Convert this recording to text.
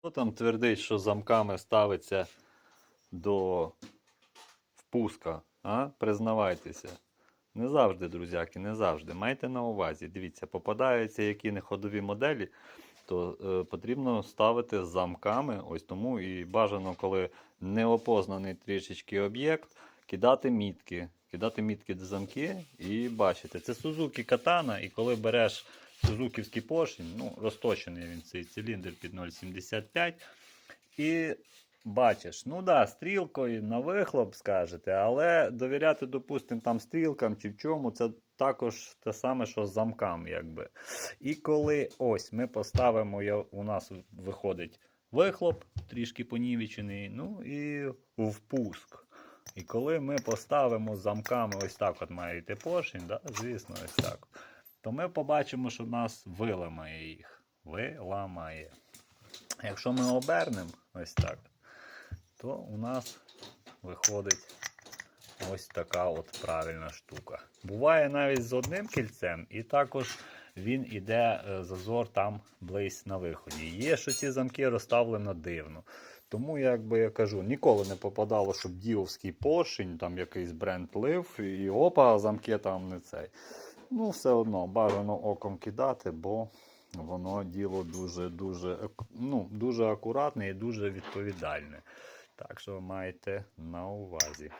Хто там твердить, що замками ставиться до впуска? А? Признавайтеся. Не завжди, друзяки, не завжди. Майте на увазі. Дивіться, попадаються які не ходові моделі, то е, потрібно ставити замками. Ось тому і бажано, коли неопознаний трішечки об'єкт, кидати мітки. Кидати мітки до замки і бачите, це Suzuki Katana, і коли береш сузуківський поршень, ну, розточений він цей циліндр під 0,75. І бачиш, ну да, стрілкою на вихлоп скажете, але довіряти, допустимо, там стрілкам чи в чому, це також те саме, що з замкам, якби. І коли ось ми поставимо, я- у нас виходить вихлоп, трішки понівечений, ну і впуск. І коли ми поставимо з замками ось так, от має йти поршень, да? звісно, ось так, то ми побачимо, що нас виламає їх. Виламає. Якщо ми обернемо ось так, то у нас виходить ось така от правильна штука. Буває навіть з одним кільцем, і також він іде е, зазор там близь на виході. Є, що ці замки розставлено дивно. Тому, як би я кажу, ніколи не попадало, щоб діовський поршень, там якийсь бренд лив, і опа, замки там не цей. Ну, все одно бажано оком кидати, бо воно діло дуже дуже ну, дуже акуратне і дуже відповідальне. Так що майте на увазі.